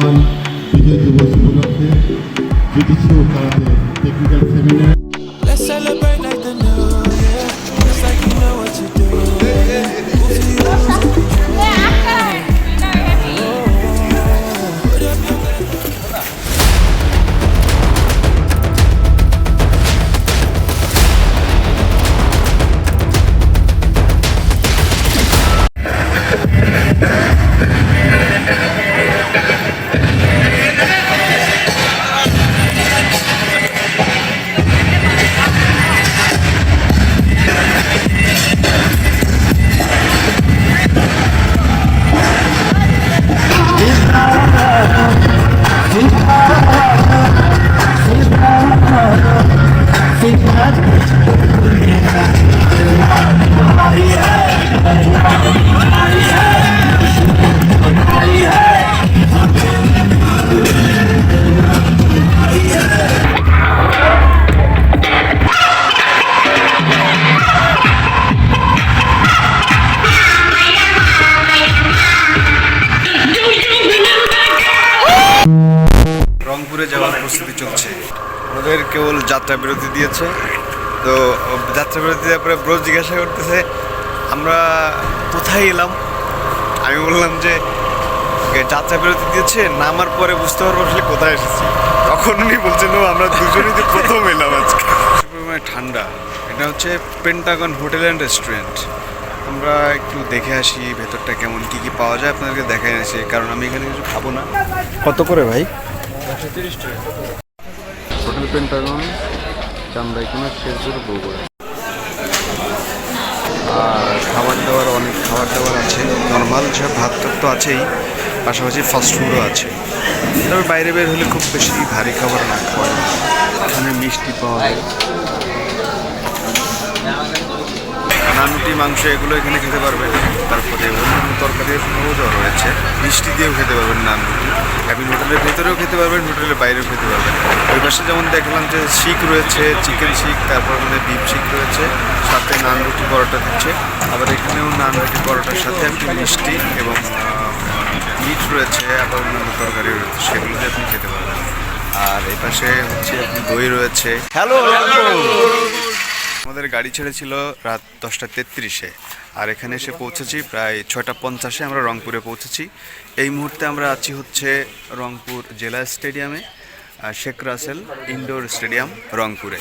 মহান বিজয় দিবস উপলক্ষে বিদেশি ও টেকনিক্যাল সেমিনার রংপুরে কেবল যাত্রা বিরতি দিয়েছে। তো যাত্রা বিরতি দেওয়ার পরে ব্রো জিজ্ঞাসা করতেছে আমরা কোথায় এলাম? আমি বললাম যে যাত্রা বিরতি দিয়েছে নামার পরে বুঝতে পারব আসলে কোথায় এসেছি। তখন উনি বলছেন আমরা দুজনেই তো প্রথম এলাম আজকে। ঠান্ডা। এটা হচ্ছে পেন্টাগন হোটেল অ্যান্ড রেস্টুরেন্ট আমরা একটু দেখে আসি ভেতরটা কেমন কি কি পাওয়া যায় আপনাদেরকে দেখাই আসি কারণ আমি এখানে কিছু খাব না। কত করে ভাই? পেন্টাগন চান্দাইকোনা শেরপুর বগুড়া আর খাবার দাবার অনেক খাবার দাবার আছে। নর্মাল যে ভাত তো আছেই, পাশাপাশি ফাস্টফুডও আছে। তবে বাইরে বের হলে খুব বেশি ভারী খাবার না খাওয়া। এখানে মিষ্টি পাওয়া যায়। নানুটি মাংস এগুলো এখানে খেতে পারবেন তারপরে অন্যান্য তরকারির সম্ভবত রয়েছে মিষ্টি দিয়েও খেতে পারবেন নান রুটি আপনি হোটেলের ভেতরেও খেতে পারবেন হোটেলের বাইরেও খেতে পারবেন ওই পাশে যেমন দেখলাম যে শিক রয়েছে চিকেন শিক তারপর আমাদের বিফ শিক রয়েছে সাথে নান রুটি পরোটা দিচ্ছে আবার এখানেও নান রুটি পরোটার সাথে একটি মিষ্টি এবং মিট রয়েছে আবার অন্যান্য তরকারি রয়েছে সেগুলো দিয়ে আপনি খেতে পারবেন আর এই পাশে হচ্ছে দই রয়েছে হ্যালো আমাদের গাড়ি ছেড়েছিল রাত দশটা তেত্রিশে। আর এখানে এসে পৌঁছেছি প্রায় ছয়টা পঞ্চাশে আমরা রংপুরে পৌঁছেছি। এই মুহূর্তে আমরা আছি হচ্ছে রংপুর জেলা স্টেডিয়ামে শেখ রাসেল ইনডোর স্টেডিয়াম রংপুরে।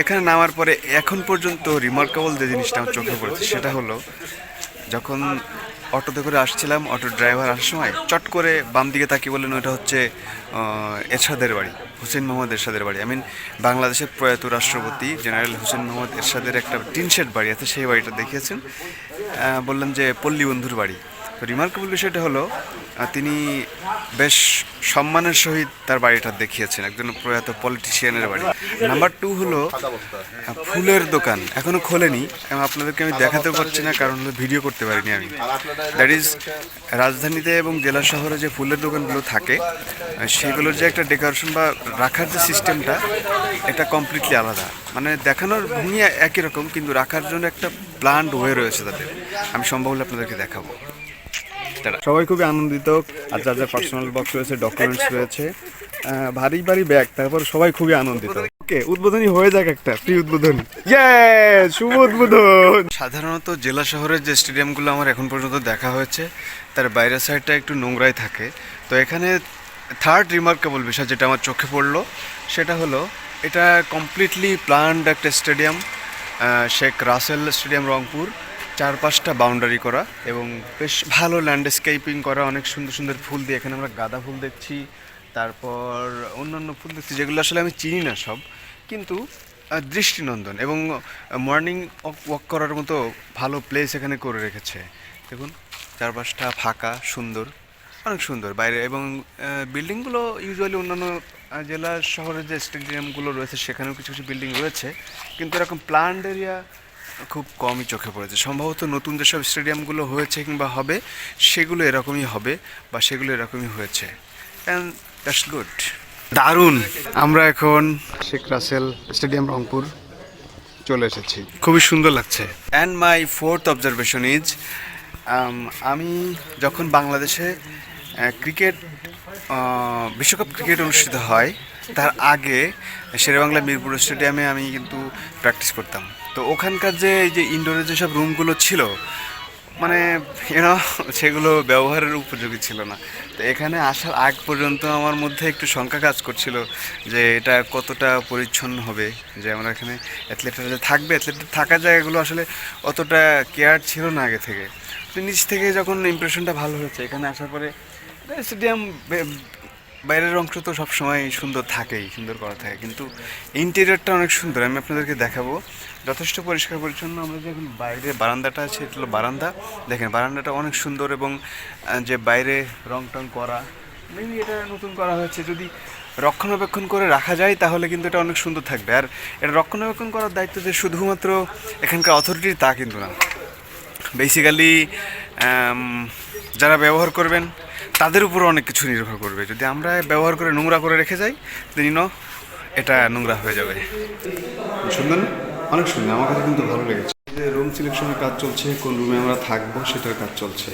এখানে নামার পরে এখন পর্যন্ত রিমার্কেবল যে জিনিসটা আমার চোখে পড়েছে সেটা হলো, যখন অটোতে করে আসছিলাম, অটো ড্রাইভার আসার সময় চট করে বাম দিকে তাকিয়ে বললেন, ওটা হচ্ছে এরশাদের বাড়ি, হুসেন মোহাম্মদ এরশাদের বাড়ি। আই মিন বাংলাদেশের প্রয়াত রাষ্ট্রপতি জেনারেল হুসেন মোহাম্মদ এরশাদের একটা টিনশেড বাড়ি আছে, সেই বাড়িটা দেখিয়েছেন। বললেন যে পল্লী বন্ধুর বাড়ি। রিমার্কেবল বিষয়টা হলো তিনি বেশ সম্মানের সহিত তার বাড়িটা দেখিয়েছেন, একজন প্রয়াত পলিটিশিয়ানের বাড়ি। নাম্বার টু হলো ফুলের দোকান, এখনও খোলেনি, এবং আপনাদেরকে আমি দেখাতে পারছি না, কারণ ভিডিও করতে পারিনি আমি। দ্যাট ইজ রাজধানীতে এবং জেলা শহরে যে ফুলের দোকানগুলো থাকে সেগুলোর যে একটা ডেকোরেশন বা রাখার যে সিস্টেমটা এটা কমপ্লিটলি আলাদা। মানে দেখানোর ভূমি একই রকম, কিন্তু রাখার জন্য একটা প্ল্যান্ড ওয়ে রয়েছে তাদের। আমি সম্ভব হলে আপনাদেরকে দেখাবো। সবাই খুবই আনন্দিত আর যার যার পার্সোনাল বক্স রয়েছে ডকুমেন্টস রয়েছে ভারী ভারী ব্যাগ তারপর সবাই খুবই আনন্দিত। ওকে উদ্বোধনী হয়ে যাক একটা প্রি উদ্বোধনী। শুভ উদ্বোধন। সাধারণত জেলা শহরের যে স্টেডিয়ামগুলো আমার এখন পর্যন্ত দেখা হয়েছে তার বাইরের সাইডটা একটু নোংরাই থাকে। তো এখানে থার্ড রিমার্কেবল বিষয় যেটা আমার চোখে পড়ল সেটা হলো এটা কমপ্লিটলি প্ল্যান্ড একটা স্টেডিয়াম শেখ রাসেল স্টেডিয়াম রংপুর। চার পাঁচটা বাউন্ডারি করা এবং বেশ ভালো ল্যান্ডস্কেপিং করা অনেক সুন্দর সুন্দর ফুল দিয়ে। এখানে আমরা গাঁদা ফুল দেখছি তারপর অন্যান্য ফুল দেখছি যেগুলো আসলে আমি চিনি না সব কিন্তু দৃষ্টিনন্দন এবং মর্নিং ওয়াক করার মতো ভালো প্লেস এখানে করে রেখেছে। দেখুন চারপাশটা ফাঁকা সুন্দর অনেক সুন্দর। বাইরে এবং বিল্ডিংগুলো ইউজুয়ালি অন্যান্য আহ, জেলা শহরের যে স্টেডিয়ামগুলো রয়েছে সেখানেও কিছু কিছু বিল্ডিং রয়েছে। কিন্তু এরকম প্লান্ট এরিয়া খুব কমই চোখে পড়েছে। সম্ভবত নতুন যেসব স্টেডিয়ামগুলো হয়েছে কিংবা হবে সেগুলো এরকমই হবে বা সেগুলো এরকমই হয়েছে। অ্যান্ড দ্যাটস গুড দারুণ! আমরা এখন শেখ রাসেল স্টেডিয়াম রংপুর চলে এসেছি। খুবই সুন্দর লাগছে। And my fourth observation is আমি যখন বাংলাদেশে ক্রিকেট বিশ্বকাপ ক্রিকেট অনুষ্ঠিত হয় তার আগে শেরেবাংলা মিরপুর স্টেডিয়ামে আমি কিন্তু প্র্যাকটিস করতাম। তো ওখানকার যে এই যে ইনডোরে যেসব রুমগুলো ছিল মানে এরা সেগুলো ব্যবহারের উপযোগী ছিল না। তো এখানে আসার আগ পর্যন্ত আমার মধ্যে একটু শঙ্কা কাজ করছিল যে এটা কতটা পরিচ্ছন্ন হবে, যে আমরা এখানে অ্যাথলেটরা যে থাকবে। অ্যাথলেটের থাকার জায়গাগুলো আসলে অতটা কেয়ার ছিল না আগে থেকে। তো নিচ থেকে যখন ইমপ্রেশনটা ভালো হয়েছে, এখানে আসার পরে স্টেডিয়াম বাইরের অংশ তো সবসময় সুন্দর থাকেই, সুন্দর করা থাকে। কিন্তু ইন্টেরিয়রটা অনেক সুন্দর। আমি আপনাদেরকে দেখাবো। যথেষ্ট পরিষ্কার পরিচ্ছন্ন। আমরা যে এখন বাইরে বারান্দাটা আছে, এটা হলো বারান্দা। দেখেন, বারান্দাটা অনেক সুন্দর এবং যে বাইরে রং টং করা মেনলি এটা নতুন করা হয়েছে। যদি রক্ষণাবেক্ষণ করে রাখা যায়, তাহলে কিন্তু এটা অনেক সুন্দর থাকবে। আর এটা রক্ষণাবেক্ষণ করার দায়িত্ব যে শুধুমাত্র এখানকার অথরিটির তা কিন্তু না। বেসিক্যালি যারা ব্যবহার করবেন, তাদের উপর অনেক কিছু নির্ভর করবে। যদি আমরা ব্যবহার করে নোংরা করে রেখে যাই দিনও এটা নোংরা হয়ে যাবে। সুন্দর না? অনেক সুন্দর, আমার কাছে কিন্তু ভালো লেগেছে। যে রুম সিলেকশনের কাজ চলছে, কোন রুমে আমরা থাকব সেটার কাজ চলছে।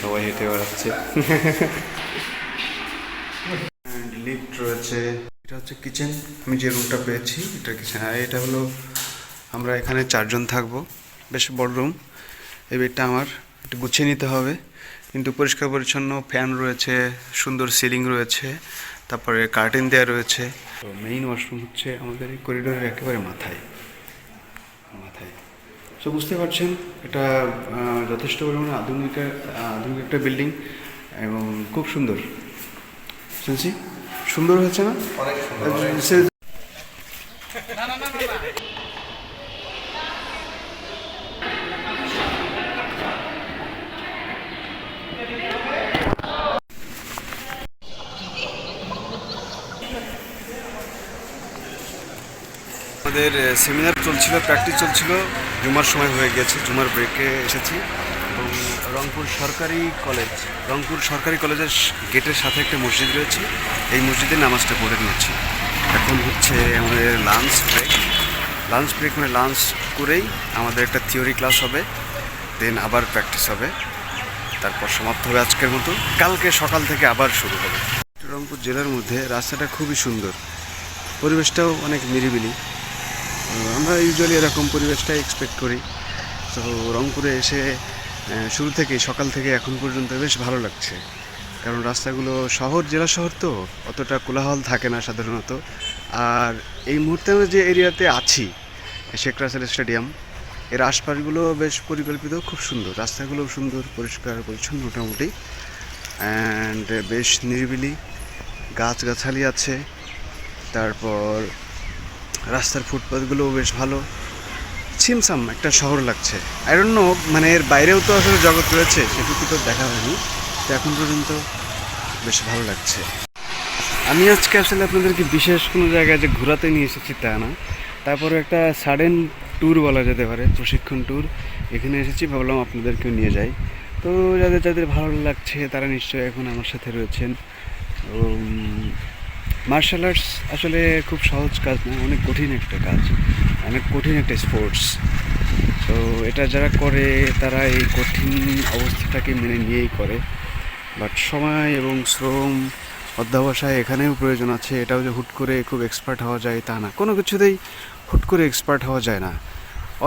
সবাই হেঁটে বেড়াচ্ছে। লিফট রয়েছে। এটা হচ্ছে কিচেন আমি যে রুমটা পেয়েছি, এটা কিচেন আর এটা হলো, আমরা এখানে চারজন থাকব। বেশ বড় রুম এই বেডটা আমার, একটু গুছিয়ে নিতে হবে। কিন্তু পরিষ্কার পরিচ্ছন্ন ফ্যান রয়েছে, সুন্দর সিলিং রয়েছে। তারপরে কার্টিন দেওয়া রয়েছে। তো মেইন ওয়াশরুম হচ্ছে আমাদের এই করিডোরের একেবারে মাথায়। মাথায়। তো বুঝতে পারছেন এটা যথেষ্ট পরিমাণে আধুনিক আধুনিক একটা বিল্ডিং এবং খুব সুন্দর। শুনছি? সুন্দর হয়েছে না? আমাদের সেমিনার চলছিল প্র্যাকটিস চলছিল। জুমার সময় হয়ে গেছে, জুমার ব্রেকে এসেছি। এবং রংপুর সরকারি কলেজ রংপুর সরকারি কলেজের গেটের সাথে একটা মসজিদ রয়েছে। এই মসজিদে নামাজটা পড়ে নিয়েছি। এখন হচ্ছে আমাদের লাঞ্চ ব্রেক লাঞ্চ ব্রেক মানে লাঞ্চ করেই আমাদের একটা থিওরি ক্লাস হবে দেন আবার প্র্যাকটিস হবে। তারপর সমাপ্ত হবে আজকের মতো। কালকে সকাল থেকে আবার শুরু হবে। রংপুর জেলার মধ্যে রাস্তাটা খুবই সুন্দর। পরিবেশটাও অনেক নিরিবিলি। আমরা ইউজুয়ালি এরকম পরিবেশটাই এক্সপেক্ট করি। তো রংপুরে এসে শুরু থেকে, সকাল থেকে এখন পর্যন্ত বেশ ভালো লাগছে। কারণ রাস্তাগুলো শহর, জেলা শহর তো অতটা কোলাহল থাকে না সাধারণত। আর এই মুহূর্তে আমরা যে এরিয়াতে আছি, শেখ রাসেল স্টেডিয়াম, এর আশপাশগুলো বেশ পরিকল্পিত, খুব সুন্দর। রাস্তাগুলো সুন্দর, পরিষ্কার, পরিচ্ছন্ন মোটামুটি। অ্যান্ড বেশ নিরিবিলি, গাছগাছালি আছে। তারপর রাস্তার ফুটপাথগুলোও বেশ ভালো। ছিমসাম একটা শহর লাগছে। আই ডোন্ট মানে এর বাইরেও তো আসলে জগৎ রয়েছে, সেটুকু তো দেখা হয়নি। তো এখন পর্যন্ত বেশ ভালো লাগছে। আমি আজকে আসলে আপনাদেরকে বিশেষ কোনো জায়গায় যে ঘোরাতে নিয়ে এসেছি তা না। তারপরে একটা সাডেন ট্যুর বলা যেতে পারে, প্রশিক্ষণ ট্যুর এখানে এসেছি, ভাবলাম আপনাদেরকেও নিয়ে যাই। তো যাদের যাদের ভালো লাগছে, তারা নিশ্চয়ই এখন আমার সাথে রয়েছেন। মার্শাল আর্টস আসলে খুব সহজ কাজ না, অনেক কঠিন একটা কাজ, অনেক কঠিন একটা স্পোর্টস তো এটা যারা করে, তারা এই কঠিন অবস্থাটাকে মেনে নিয়েই করে। বাট সময় এবং শ্রম, অধ্যাবসায় এখানেও প্রয়োজন আছে, এটাও যে হুট করে খুব এক্সপার্ট হওয়া যায় তা না। কোনো কিছুতেই হুট করে এক্সপার্ট হওয়া যায় না।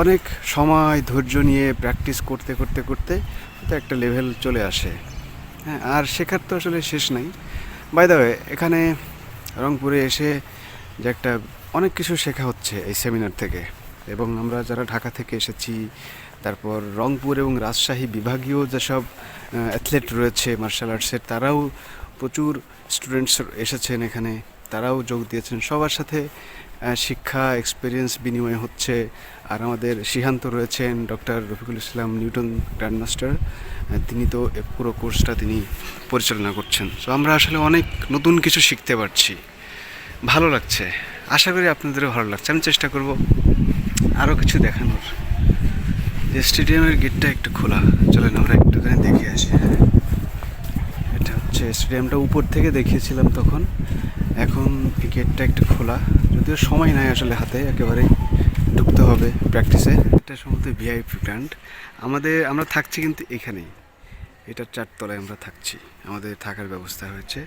অনেক সময় ধৈর্য নিয়ে প্র্যাকটিস করতে করতে করতে তো একটা লেভেল চলে আসে। হ্যাঁ আর শেখার তো আসলে শেষ নাই। বাই ওয়ে এখানে রংপুরে এসে যে একটা অনেক কিছু শেখা হচ্ছে এই সেমিনার থেকে। এবং আমরা যারা ঢাকা থেকে এসেছি, তারপর রংপুর এবং রাজশাহী বিভাগীয় যেসব অ্যাথলেট রয়েছে মার্শাল আর্টসের তারাও প্রচুর স্টুডেন্টস এসেছেন এখানে। তারাও যোগ দিয়েছেন। সবার সাথে শিক্ষা এক্সপিরিয়েন্স বিনিময় হচ্ছে। আর আমাদের সিহান্ত রয়েছেন doctor Rafiqul Islam Newton grandmaster. তিনি তো পুরো কোর্সটা তিনি পরিচালনা করছেন। তো আমরা আসলে অনেক নতুন কিছু শিখতে পারছি। ভালো লাগছে। আশা করি আপনাদেরও ভালো লাগছে। আমি চেষ্টা করব আরও কিছু দেখানোর। যে স্টেডিয়ামের গেটটা একটু খোলা। চলেন আমরা একটুখানি দেখে আসি। এটা হচ্ছে স্টেডিয়ামটা উপর থেকে দেখিয়েছিলাম তখন। এখন এই গেটটা একটু খোলা। যদিও সময় নাই আসলে হাতে, একেবারেই ঢুকতে হবে প্র্যাকটিসে এটা সম্ভবত ভিআইপি ব্র্যান্ড আমাদের, আমরা থাকছি কিন্তু এখানেই। এটার চারতলায় আমরা থাকছি। আমাদের থাকার ব্যবস্থা হয়েছে।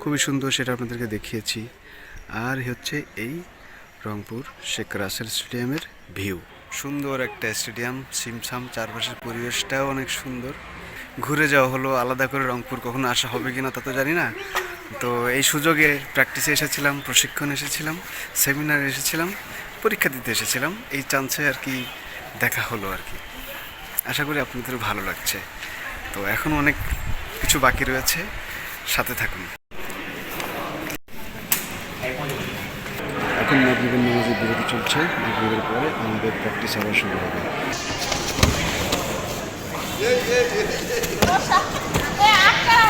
খুবই সুন্দর সেটা আপনাদেরকে দেখিয়েছি। আর হচ্ছে এই রংপুর শেখ রাসেল স্টেডিয়ামের ভিউ সুন্দর একটা স্টেডিয়াম, সিমসাম চারপাশের পরিবেশটাও অনেক সুন্দর। ঘুরে যাওয়া হলো, আলাদা করে রংপুর কখনো আসা হবে কিনা তা তো জানি না। তো এই সুযোগে প্র্যাকটিসে এসেছিলাম প্রশিক্ষণ এসেছিলাম সেমিনারে এসেছিলাম পরীক্ষা দিতে এসেছিলাম এই চান্সে আর কি দেখা হলো আর কি আশা করি আপনাদের ভালো লাগছে তো এখন অনেক কিছু বাকি রয়েছে সাথে থাকুন এখন মাগরিবের নামাজের বিরতি চলছে মাগরিবের পরে আমাদের প্র্যাকটিস আবার শুরু হবে Yeah, after,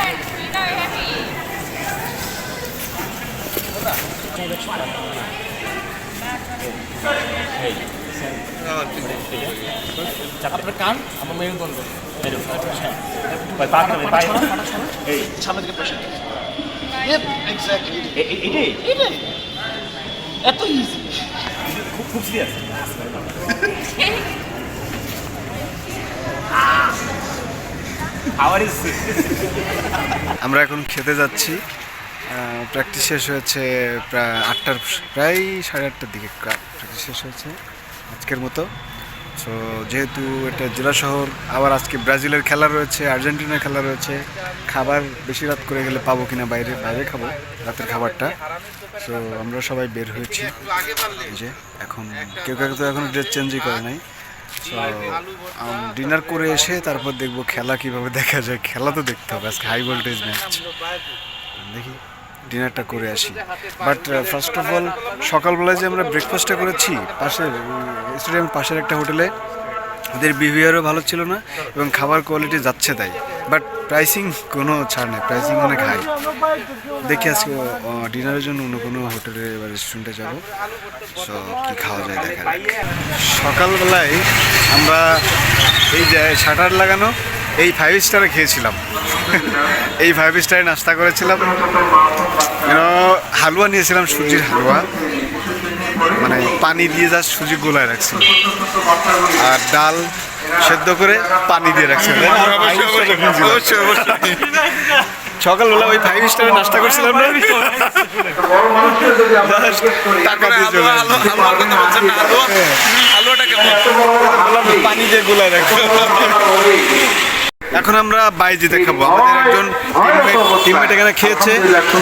you আপনার কান? আমার মেরুদণ্ড। সামনে এত ইজি খুব খুব সিরিয়াস আমরা এখন খেতে যাচ্ছি। প্র্যাকটিস শেষ হয়েছে প্রায় আটটার, প্রায় সাড়ে আটটার দিকে প্র্যাকটিস শেষ হয়েছে আজকের মতো। সো যেহেতু এটা জেলা শহর, আবার আজকে ব্রাজিলের খেলা রয়েছে, আর্জেন্টিনার খেলা রয়েছে, খাবার বেশি রাত করে গেলে পাবো কিনা বাইরে বাইরে খাব, রাতের খাবারটা। সো আমরা সবাই বের হয়েছি। যে, এখন কেউ কেউ তো এখন ড্রেস চেঞ্জই করে নাই। সো ডিনার করে এসে তারপর দেখব খেলা কীভাবে দেখা যায়। খেলা তো দেখতে হবে, আজকে হাই ভোল্টেজ ম্যাচ দেখি। ডিনারটা করে আসি। বাট ফার্স্ট অফ অল সকালবেলায় যে আমরা ব্রেকফাস্টটা করেছি, পাশের স্টেডিয়াম পাশের একটা হোটেলে, ওদের বিহেভিয়ারও ভালো ছিল না এবং খাবার কোয়ালিটি যাচ্ছে তাই। বাট প্রাইসিং কোনো ছাড় নেই প্রাইসিং অনেক হাই দেখি আজকে ডিনারের জন্য অন্য কোনো হোটেলে বা রেস্টুরেন্টে যাব। সো কী খাওয়া যায় দেখা সকালবেলায় আমরা এই যে শাটার লাগানো এই ফাইভ স্টারে খেয়েছিলাম। এই ফাইভ স্টারে নাস্তা করেছিলাম। হালুয়া নিয়েছিলাম সুজির হালুয়া। মানে পানি দিয়ে যা সুজি গোলায় রাখছিল আর ডাল সেদ্ধ করে পানি দিয়ে রাখছিল সকালবেলা ওই ফাইভ স্টারে নাস্তা করছিলাম না? টাকা দিয়ে চলে আসলাম। বললাম পানি দিয়ে গোলায় রাখছিল এখন আমরা বাইজি দেখাবো আমাদের একজন টিমমেট এখানে খেয়েছে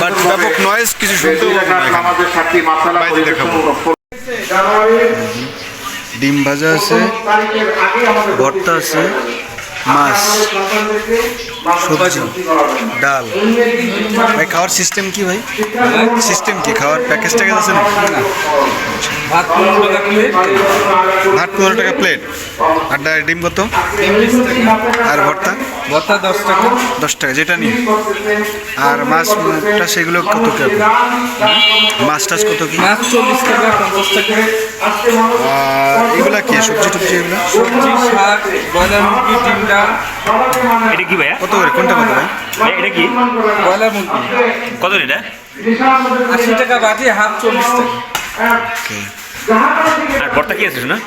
বাট ব্যাপক নয়েজ কিছু শুনতে বাইজি দেখাবো। ডিম ভাজা আছে ভর্তা আছে। মাছ সবজি ডাল। ভাই খাওয়ার সিস্টেম কি ভাই? সিস্টেম কি? খাওয়ার প্যাকেজ ট্যাকেজ আছে না ভাত পনেরো টাকা প্লেট ভাত পনেরো টাকা প্লেট আর ডিম কত? আর ভর্তা? ভর্তা দশ টাকা। দশ টাকা যেটা নিই আর মাছটা সেগুলো কত কি মাছ টাছ কত কি? মাছ চল্লিশ টাকা পঞ্চাশ টাকা। আর এগুলা কি সবজি টবজি এগুলো? সবজি শাক ব্রয়লার মুরগি ডিমটা এটা কি ভাইয়া? কত করে? কোনটা কত ভাই, এটা কি? ব্রয়লার মুরগি। কত এটা? আশি টাকা বাটি হাফ চল্লিশ টাকা। আর ভর্তা কি আছে না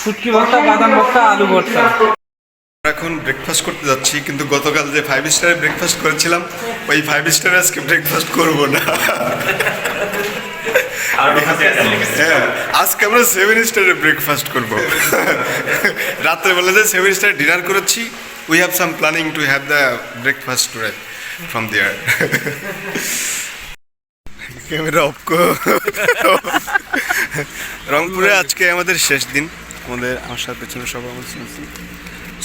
শুটকি ভর্তা বাদাম ভর্তা আলু ভর্তা। এখন ব্রেকফাস্ট করতে যাচ্ছি কিন্তু গতকাল যে ফাইভ স্টারে ব্রেকফাস্ট করেছিলাম ওই ফাইভ স্টারে আজকে ব্রেকফাস্ট করব না। হ্যাঁ আজকে আমরা সেভেন স্টারে ব্রেকফাস্ট করব। রাত্রেবেলা যে সেভেন স্টার ডিনার করেছি we have some planning to have the breakfast from there camera off রংপুরে আজকে আমাদের শেষ দিন। আমাদের আমার সাথে পেছনে সব আমার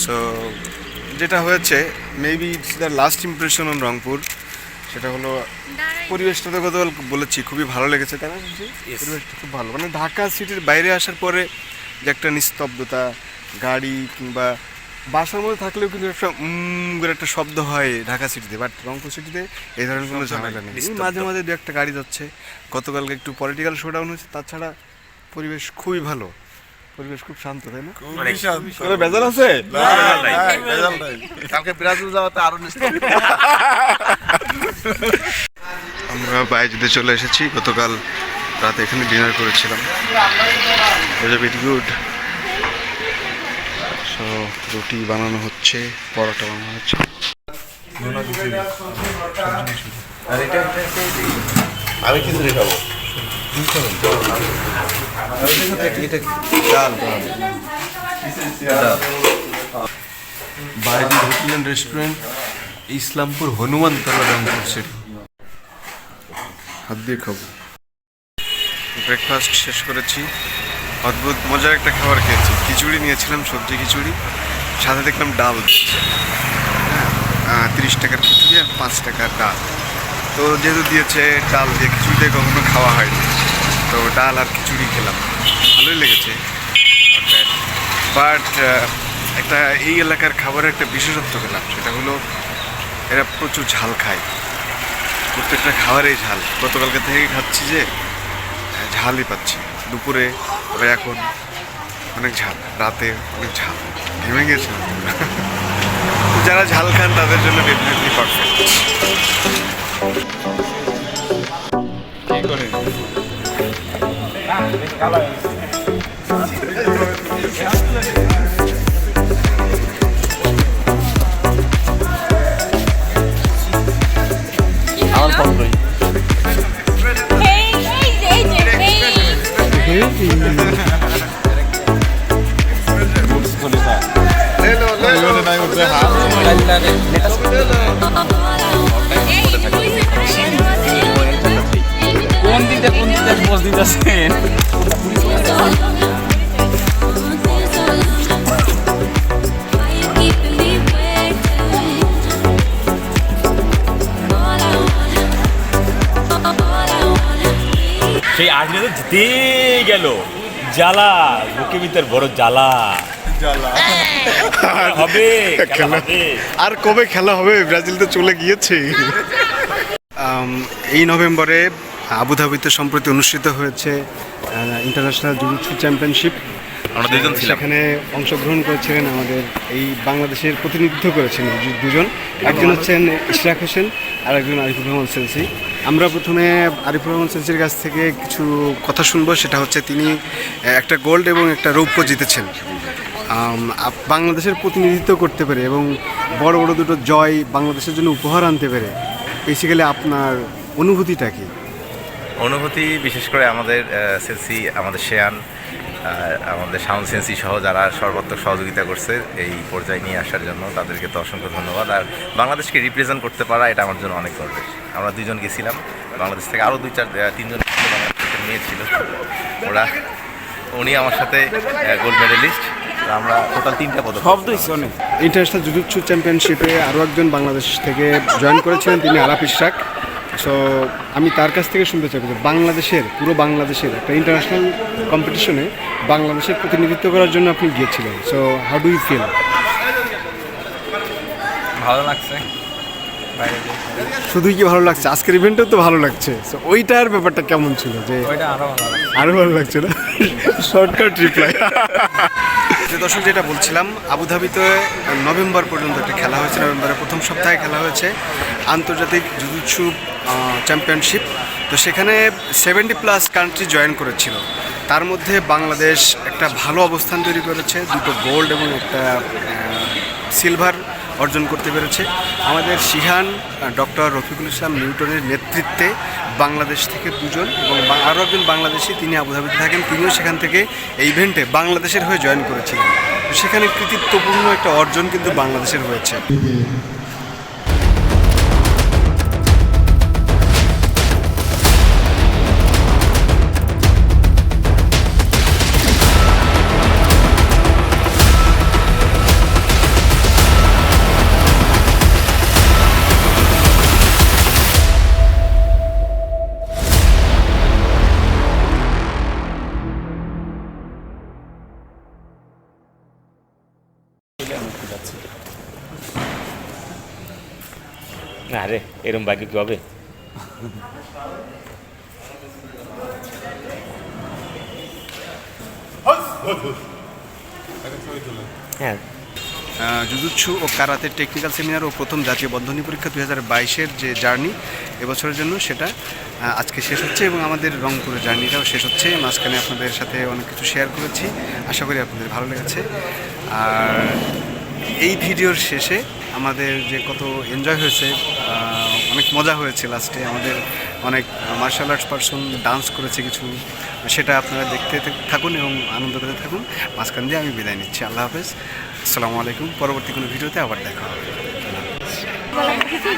সো যেটা হয়েছে maybe it's the last impression on Rangpur সেটা হলো পরিবেশটা তো গতকাল বলেছি খুবই ভালো লেগেছে তাই না পরিবেশটা খুব ভালো। মানে ঢাকা সিটির বাইরে আসার পরে যে একটা নিস্তব্ধতা গাড়ি কিংবা বাসার মধ্যে থাকলেও কিন্তু একটা করে একটা শব্দ হয় ঢাকা সিটিতে বাট রংপুর সিটিতে এই ধরনের কোনো ঝামেলা নেই। মাঝে মাঝে দু একটা গাড়ি যাচ্ছে। গতকালকে একটু পলিটিক্যাল শোডাউন হয়েছে তাছাড়া পরিবেশ খুবই ভালো। পরিবেশ খুব শান্ত তাই না? কোনো বেজার আছে? কালকে ব্রাজিল যাওয়াতে আরও আমরা বাইজিতে চলে এসেছি। গতকাল রাতে এখানে ডিনার করেছিলাম। ভেরি গুড সো রুটি বানানো হচ্ছে পরোটা বানানো হচ্ছে। আমি খিচুড়ি খাব। বাইরে হোটেল রেস্টুরেন্ট ইসলামপুর হনুমান তলা রংপুর সিটি হাত দিয়ে খাব। ব্রেকফাস্ট শেষ করেছি। অদ্ভুত মজার একটা খাবার খেয়েছি। খিচুড়ি নিয়েছিলাম সবজি খিচুড়ি। সাথে দেখলাম ডাল হ্যাঁ তিরিশ টাকার খিচুড়ি আর পাঁচ টাকার ডাল। তো যেহেতু দিয়েছে ডাল দিয়ে খিচুড়ি দিয়ে কখনো খাওয়া হয়নি। তো ডাল আর খিচুড়ি খেলাম। ভালোই লেগেছে বাট একটা এই এলাকার খাবারের একটা বিশেষত্ব পেলাম, সেটা হলো এরা প্রচুর ঝাল খায়। প্রত্যেকটা খাবারেই ঝাল। গতকালকে থেকে খাচ্ছি যে ঝালই পাচ্ছি দুপুরে আবার এখন অনেক ঝাল, রাতে অনেক ঝাল। ঘেমে গেছে। যারা ঝাল খান তাদের জন্য ডেফিনেটলি পারফেক্ট এই জ্বালা বুকে ভিতর বড় জ্বালা। হবে খেলা হবে। আর কবে খেলা হবে? ব্রাজিল তো চলে গিয়েছে। এই নভেম্বরে আবুধাবিতে সম্প্রতি অনুষ্ঠিত হয়েছে ইন্টারন্যাশনাল জুজুৎসু চ্যাম্পিয়নশিপ আমরা দুজন সেখানে অংশগ্রহণ করেছিলেন আমাদের এই বাংলাদেশের প্রতিনিধিত্ব করেছেন দুজন। একজন হচ্ছেন ইশরাক হোসেন আর একজন আরিফুর রহমান সেলসি। আমরা প্রথমে আরিফুর রহমান সেন্সির কাছ থেকে কিছু কথা শুনব, সেটা হচ্ছে তিনি একটা গোল্ড এবং একটা রৌপ্য জিতেছেন। বাংলাদেশের প্রতিনিধিত্ব করতে পেরে এবং বড় বড় দুটো জয় বাংলাদেশের জন্য উপহার আনতে পেরে বেসিক্যালি আপনার অনুভূতিটা কি? অনুভূতি, বিশেষ করে আমাদের সেলসি, আমাদের শেয়ান আমাদের সাউন্ড সেন্সি সহ যারা সর্বাত্মক সহযোগিতা করছে এই পর্যায়ে নিয়ে আসার জন্য তাদেরকে তো অসংখ্য ধন্যবাদ। আর বাংলাদেশকে রিপ্রেজেন্ট করতে পারা এটা আমার জন্য অনেক গর্বের। আমরা দুজন গেছিলাম বাংলাদেশ থেকে আরও দুই চার তিনজন মেয়ে ছিল। ওরা উনি আমার সাথে গোল্ড মেডেলিস্ট আমরা টোটাল তিনটা পদক শব্দ হইছে অনেক। ইন্টারন্যাশনাল জুজুৎসু চ্যাম্পিয়নশিপে আরও একজন বাংলাদেশ থেকে জয়েন করেছিলেন তিনি আরাপ ইশরাক সো আমি তার কাছ থেকে শুনতে চাইব যে বাংলাদেশের পুরো বাংলাদেশের একটা ইন্টারন্যাশনাল কম্পিটিশনে বাংলাদেশের প্রতিনিধিত্ব করার জন্য আপনি গিয়েছিলেন। So how do you feel ভালো লাগছে। শুধুই কি ভালো লাগছে? আজকের ইভেন্টেও তো ভালো লাগছে। সো ওইটার ব্যাপারটা কেমন ছিল যে আরও ভালো লাগছে। আরও ভালো লাগছে না? শর্টকাট রিপ্লাই যে দর্শক, যেটা বলছিলাম, আবুধাবিতে নভেম্বর পর্যন্ত একটা খেলা হয়েছে, নভেম্বরের প্রথম সপ্তাহে খেলা হয়েছে আন্তর্জাতিক জুজুৎসু চ্যাম্পিয়নশিপ। তো সেখানে সেভেন্টি প্লাস কান্ট্রি জয়েন করেছিল। তার মধ্যে বাংলাদেশ একটা ভালো অবস্থান তৈরি করেছে, দুটো গোল্ড এবং একটা সিলভার অর্জন করতে পেরেছে। আমাদের শিহান ডক্টর রফিকুল ইসলাম নিউটনের নেতৃত্বে বাংলাদেশ থেকে দুজন এবং আরও একজন বাংলাদেশি তিনি আবুধাবিতে থাকেন। তিনিও সেখান থেকে এই ইভেন্টে বাংলাদেশের হয়ে জয়েন করেছিলেন। সেখানে কৃতিত্বপূর্ণ একটা অর্জন কিন্তু বাংলাদেশের হয়েছে। এরম বাইকে কি হবে? হ্যাঁ। জুজুৎসু ও কারাতে টেকনিক্যাল সেমিনার ও প্রথম জাতীয় বন্ধনী পরীক্ষা দু হাজার বাইশের যে জার্নি এবছরের জন্য সেটা আজকে শেষ হচ্ছে এবং আমাদের রংপুরের জার্নিটাও শেষ হচ্ছে। মাঝখানে আপনাদের সাথে অনেক কিছু শেয়ার করেছি। আশা করি আপনাদের ভালো লেগেছে। আর এই ভিডিওর শেষে আমাদের যে কত এনজয় হয়েছে অনেক মজা হয়েছে লাস্টে আমাদের অনেক মার্শাল আর্টস পার্সন ডান্স করেছে কিছু। সেটা আপনারা দেখতে থাকুন এবং আনন্দ পেতে থাকুন। মাঝখান দিয়ে আমি বিদায় নিচ্ছি। আল্লাহ হাফেজ। আসসালামু আলাইকুম। পরবর্তী কোনো ভিডিওতে আবার দেখা হবে। সবকিছু